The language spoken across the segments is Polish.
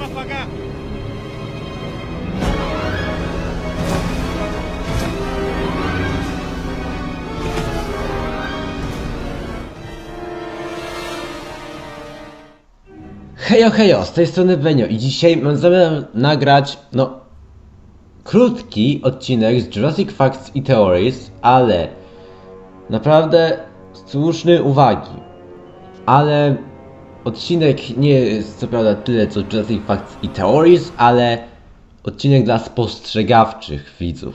va a pagar. Hejo, hejo, z tej strony Benio i dzisiaj mam zamiar nagrać, no, krótki odcinek z Jurassic Facts i Theories, ale naprawdę słuszny uwagi. Ale odcinek nie jest co prawda tyle co Jurassic Facts i Theories, ale odcinek dla spostrzegawczych widzów.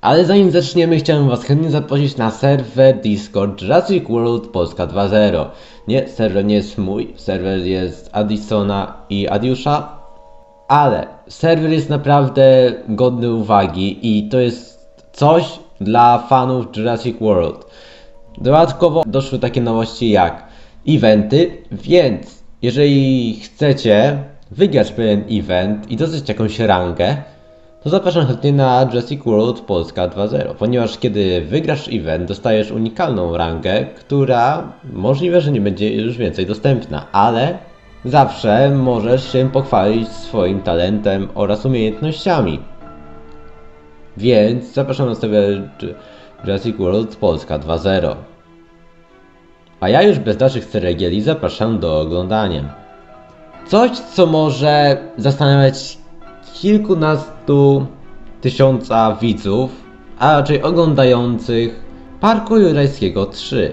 Ale zanim zaczniemy, chciałem Was chętnie zaprosić na serwer Discord Jurassic World Polska 2.0. Nie, serwer nie jest mój, serwer jest Addisona i Adiusza, ale serwer jest naprawdę godny uwagi i to jest coś dla fanów Jurassic World. Dodatkowo doszły takie nowości jak eventy, więc jeżeli chcecie wygrać pewien event i dostać jakąś rangę, to zapraszam chętnie na Jurassic World Polska 2.0, ponieważ kiedy wygrasz event, dostajesz unikalną rangę, która możliwe, że nie będzie już więcej dostępna, ale zawsze możesz się pochwalić swoim talentem oraz umiejętnościami. Więc zapraszam na serwer Jurassic World Polska 2.0. A ja już bez dalszych ceregieli zapraszam do oglądania. Coś, co może zastanawiać kilkunastu tysiąca widzów, a raczej oglądających Parku Jurajskiego 3.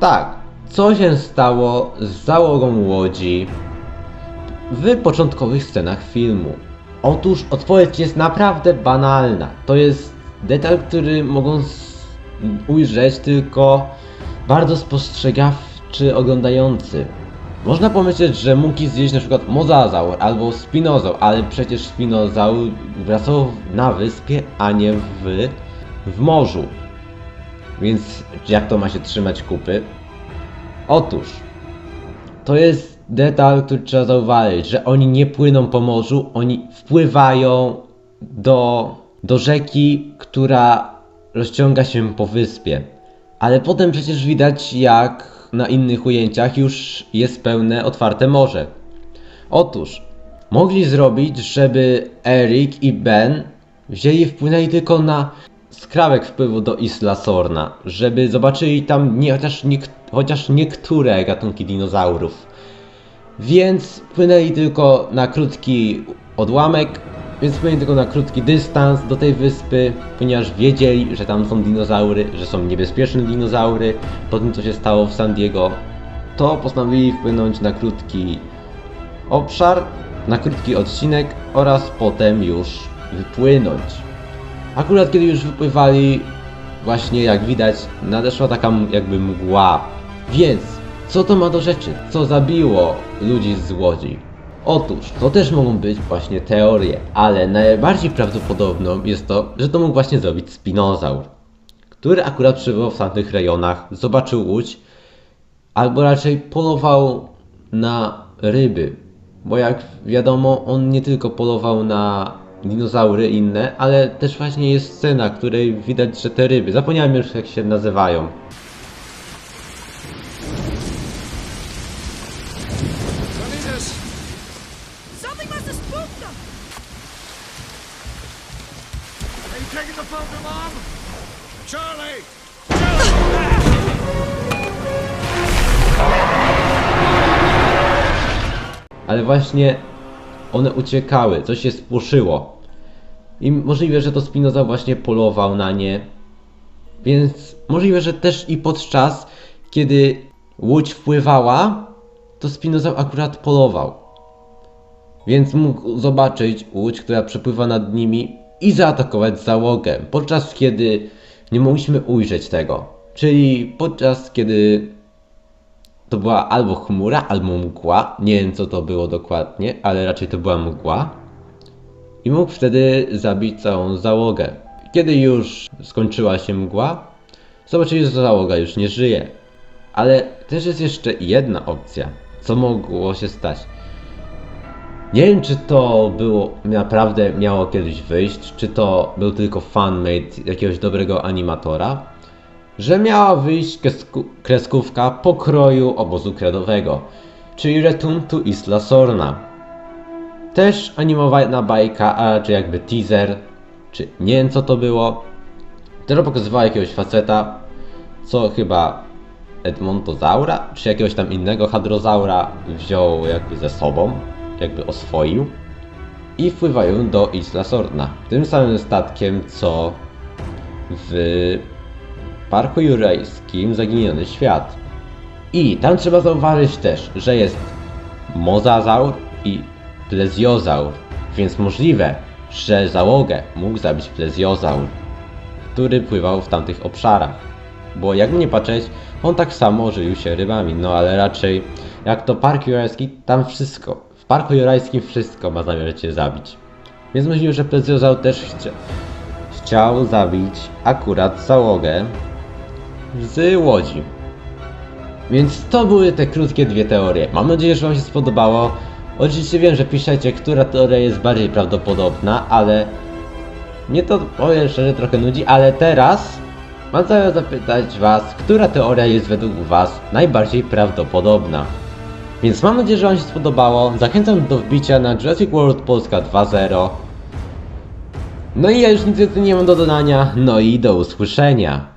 Tak, co się stało z załogą łodzi w początkowych scenach filmu? Otóż odpowiedź jest naprawdę banalna. To jest detal, który mogą ujrzeć tylko bardzo spostrzegawczy oglądający. Można pomyśleć, że mógł zjeść przykład mozazaur albo spinozaur, ale przecież spinozaur wracał na wyspie, a nie w, w morzu. Więc jak to ma się trzymać kupy? Otóż, to jest detal, który trzeba zauważyć, że oni nie płyną po morzu, oni wpływają do, do rzeki, która rozciąga się po wyspie. Ale potem przecież widać, jak na innych ujęciach już jest pełne otwarte morze. Otóż, mogli zrobić, żeby Eric i Ben wzięli wpłynęli tylko na skrawek wpływu do Isla Sorna, żeby zobaczyli tam nie, chociaż, niek- chociaż niektóre gatunki dinozaurów. Więc płynęli tylko na krótki odłamek, więc płynęli tylko na krótki dystans do tej wyspy, ponieważ wiedzieli, że tam są dinozaury, że są niebezpieczne dinozaury. Po tym, co się stało w San Diego, to postanowili wpłynąć na krótki obszar, na krótki odcinek oraz potem już wypłynąć. Akurat kiedy już wypływali, właśnie jak widać, nadeszła taka jakby mgła. Więc, co to ma do rzeczy? Co zabiło ludzi z łodzi? Otóż, to też mogą być właśnie teorie, ale najbardziej prawdopodobną jest to, że to mógł właśnie zrobić spinozaur, który akurat przebywał w tamtych rejonach, zobaczył łódź, albo raczej polował na ryby. Bo jak wiadomo, on nie tylko polował na dinozaury inne, ale też właśnie jest scena, w której widać, że te ryby, zapomniałem już jak się nazywają. Mom? Charlie! Ale właśnie one uciekały, coś się spłoszyło. I możliwe, że to Spinoza właśnie polował na nie. Więc możliwe, że też i podczas, kiedy łódź wpływała, to Spinoza akurat polował. Więc mógł zobaczyć łódź, która przepływa nad nimi i zaatakować załogę, podczas kiedy nie mogliśmy ujrzeć tego. Czyli podczas kiedy to była albo chmura, albo mgła. Nie wiem co to było dokładnie, ale raczej to była mgła. I mógł wtedy zabić całą załogę. Kiedy już skończyła się mgła, zobaczyli, że załoga już nie żyje. Ale też jest jeszcze jedna opcja, co mogło się stać. Nie wiem, czy to było naprawdę miało kiedyś wyjść, czy to był tylko fanmade jakiegoś dobrego animatora, że miała wyjść kresku- kreskówka pokroju obozu kredowego, czyli Return to Isla Sorna. Też animowana bajka, a raczej jakby teaser, czy nie wiem co to było, która pokazywała jakiegoś faceta, co chyba Edmontozaura, czy jakiegoś tam innego hadrozaura wziął jakby ze sobą, jakby oswoił i wpływają do Isla Sorna. Tym samym statkiem, co w Parku Jurajskim Zaginiony Świat. I tam trzeba zauważyć też, że jest mozazaur i plezjozaur, więc możliwe, że załogę mógł zabić plezjozaur, który pływał w tamtych obszarach. Bo jakby nie patrzeć, on tak samo żywił się rybami, no ale raczej jak to Park Jurajski, tam wszystko, Parku Jurajskim wszystko ma zamiar cię zabić. Więc możliwe, że plezjozaur też chcia, chciał zabić akurat załogę z łodzi. Więc to były te krótkie dwie teorie. Mam nadzieję, że Wam się spodobało. Oczywiście wiem, że piszecie, która teoria jest bardziej prawdopodobna, ale mnie to, powiem szczerze, trochę nudzi, ale teraz mam zamiar zapytać Was, która teoria jest według Was najbardziej prawdopodobna. Więc mam nadzieję, że Wam się spodobało. Zachęcam do wbicia na Jurassic World Polska 2.0. No i ja już nic więcej nie mam do dodania. No i do usłyszenia.